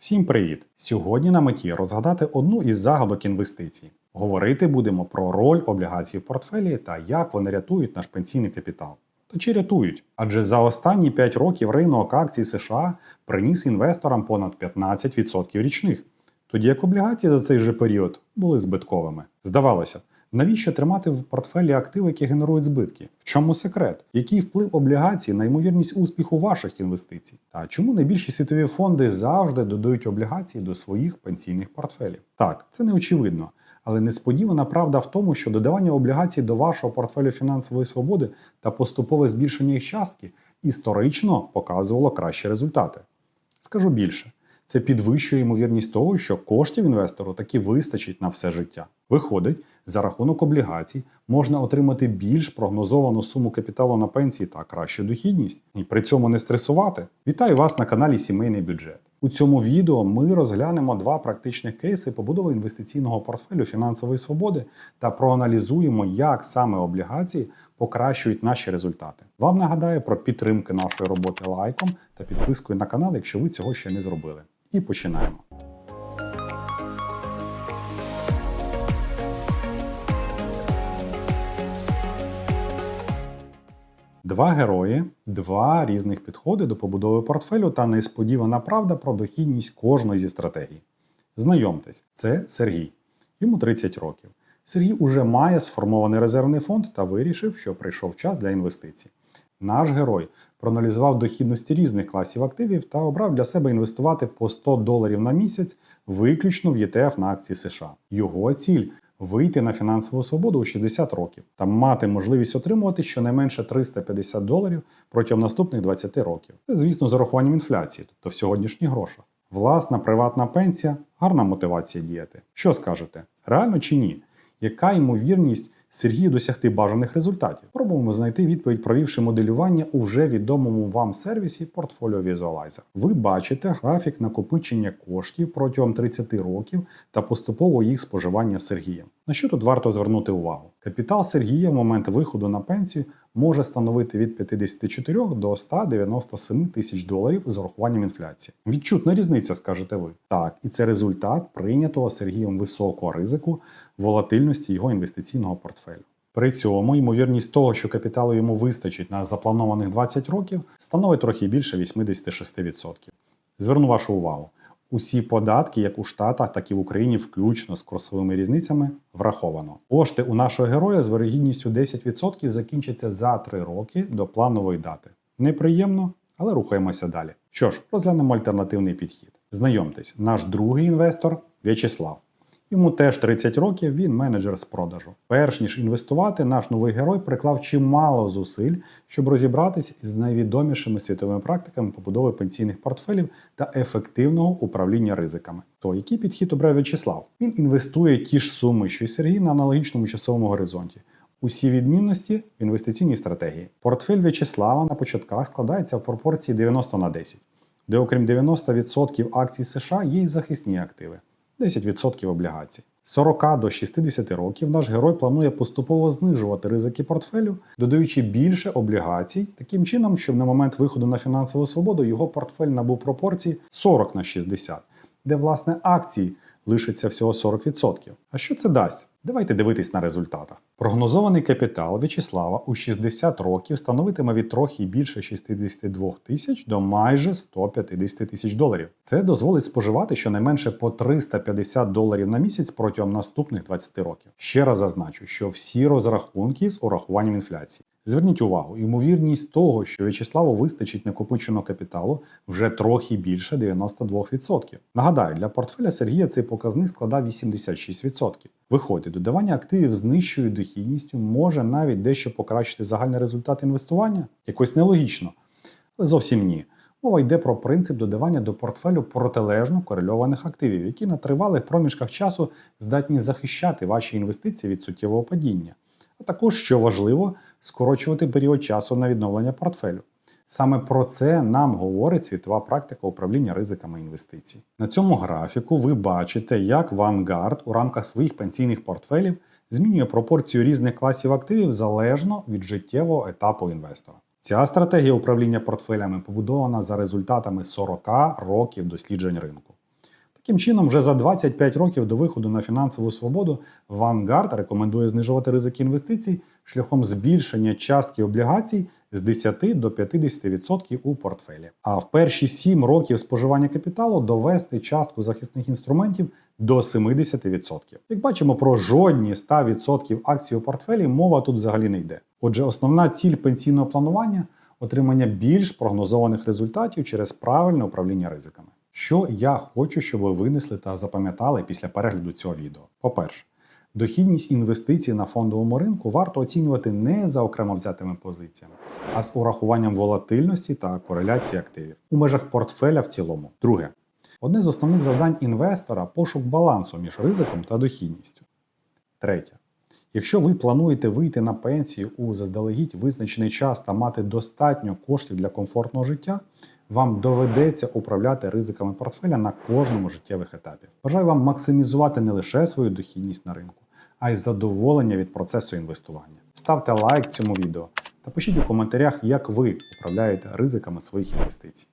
Всім привіт! Сьогодні на меті розгадати одну із загадок інвестицій. Говорити будемо про роль облігацій в портфелі та як вони рятують наш пенсійний капітал. Та чи рятують? Адже за останні 5 років ринок акцій США приніс інвесторам понад 15% річних, тоді як облігації за цей же період були збитковими. Здавалося навіщо тримати в портфелі активи, які генерують збитки? В чому секрет? Який вплив облігацій на ймовірність успіху ваших інвестицій? Та чому найбільші світові фонди завжди додають облігації до своїх пенсійних портфелів? Так, це не очевидно. Але несподівана правда в тому, що додавання облігацій до вашого портфелю фінансової свободи та поступове збільшення їх частки історично показувало кращі результати. Скажу більше, це підвищує ймовірність того, що коштів інвестору таки вистачить на все життя. Виходить, за рахунок облігацій можна отримати більш прогнозовану суму капіталу на пенсії та кращу дохідність, і при цьому не стресувати. Вітаю вас на каналі Сімейний бюджет. У цьому відео ми розглянемо два практичних кейси побудови інвестиційного портфелю фінансової свободи та проаналізуємо, як саме облігації покращують наші результати. Вам нагадаю про підтримки нашої роботи лайком та підпискою на канал, якщо ви цього ще не зробили. І починаємо. Два герої, два різних підходи до побудови портфелю та несподівана правда про дохідність кожної зі стратегій. Знайомтесь, це Сергій. Йому 30 років. Сергій уже має сформований резервний фонд та вирішив, що прийшов час для інвестицій. Наш герой проаналізував дохідності різних класів активів та обрав для себе інвестувати по 100 доларів на місяць виключно в ETF на акції США. Його ціль вийти на фінансову свободу у 60 років та мати можливість отримувати щонайменше 350 доларів протягом наступних 20 років. Це, звісно, з урахуванням інфляції, тобто в сьогоднішніх грошах. Власна приватна пенсія гарна мотивація діяти. Що скажете? Реально чи ні? Яка ймовірність Сергію досягти бажаних результатів? Пробуємо знайти відповідь, провівши моделювання у вже відомому вам сервісі Portfolio Visualizer. Ви бачите графік накопичення коштів протягом 30 років та поступово їх споживання Сергієм. На що тут варто звернути увагу? Капітал Сергія в момент виходу на пенсію може становити від 54 до 197 тисяч доларів з урахуванням інфляції. Відчутна різниця, скажете ви. Так, і це результат прийнятого Сергієм високого ризику волатильності його інвестиційного портфелю. При цьому ймовірність того, що капіталу йому вистачить на запланованих 20 років, становить трохи більше 86%. Зверну вашу увагу. Усі податки, як у Штатах, так і в Україні, включно з курсовими різницями, враховано. Кошти у нашого героя з вирогідністю 10% закінчаться за 3 роки до планової дати. Неприємно, але рухаємося далі. Що ж, розглянемо альтернативний підхід. Знайомтесь, наш другий інвестор В'ячеслав. Йому теж 30 років, він менеджер з продажу. Перш ніж інвестувати, наш новий герой приклав чимало зусиль, щоб розібратись із найвідомішими світовими практиками побудови пенсійних портфелів та ефективного управління ризиками. То який підхід обрав В'ячеслав? Він інвестує ті ж суми, що й Сергій на аналогічному часовому горизонті. Усі відмінності в інвестиційній стратегії. Портфель В'ячеслава на початках складається в пропорції 90 на 10, де окрім 90% акцій США є й захисні активи. 10% облігацій. З 40 до 60 років наш герой планує поступово знижувати ризики портфелю, додаючи більше облігацій, таким чином, щоб на момент виходу на фінансову свободу його портфель набув пропорції 40 на 60, де власне акції лишиться всього 40%. А що це дасть? Давайте дивитись на результати. Прогнозований капітал В'ячеслава у 60 років становитиме від трохи більше 62 тисяч до майже 150 тисяч доларів. Це дозволить споживати щонайменше по 350 доларів на місяць протягом наступних 20 років. Ще раз зазначу, що всі розрахунки з урахуванням інфляції. Зверніть увагу, ймовірність того, що В'ячеславу вистачить накопиченого капіталу, вже трохи більше 92%. Нагадаю, для портфеля Сергія цей показник складав 86%. Виходить, додавання активів з нижчою дохідністю може навіть дещо покращити загальний результат інвестування? Якось нелогічно. Але зовсім ні. Мова йде про принцип додавання до портфелю протилежно корельованих активів, які на тривалих проміжках часу здатні захищати ваші інвестиції від суттєвого падіння. А також, що важливо, скорочувати період часу на відновлення портфелю. Саме про це нам говорить світова практика управління ризиками інвестицій. На цьому графіку ви бачите, як Vanguard у рамках своїх пенсійних портфелів змінює пропорцію різних класів активів залежно від життєвого етапу інвестора. Ця стратегія управління портфелями побудована за результатами 40 років досліджень ринку. Таким чином, вже за 25 років до виходу на фінансову свободу Vanguard рекомендує знижувати ризики інвестицій шляхом збільшення частки облігацій з 10 до 50% у портфелі. А в перші 7 років споживання капіталу довести частку захисних інструментів до 70%. Як бачимо, про жодні 100% акцій у портфелі мова тут взагалі не йде. Отже, основна ціль пенсійного планування отримання більш прогнозованих результатів через правильне управління ризиками. Що я хочу, щоб ви винесли та запам'ятали після перегляду цього відео. По-перше, дохідність інвестицій на фондовому ринку варто оцінювати не за окремо взятими позиціями, а з урахуванням волатильності та кореляції активів у межах портфеля в цілому. Друге, одне з основних завдань інвестора пошук балансу між ризиком та дохідністю. Третє. Якщо ви плануєте вийти на пенсію у заздалегідь визначений час та мати достатньо коштів для комфортного життя, вам доведеться управляти ризиками портфеля на кожному життєвих етапі. Бажаю вам максимізувати не лише свою дохідність на ринку, а й задоволення від процесу інвестування. Ставте лайк цьому відео та пишіть у коментарях, як ви управляєте ризиками своїх інвестицій.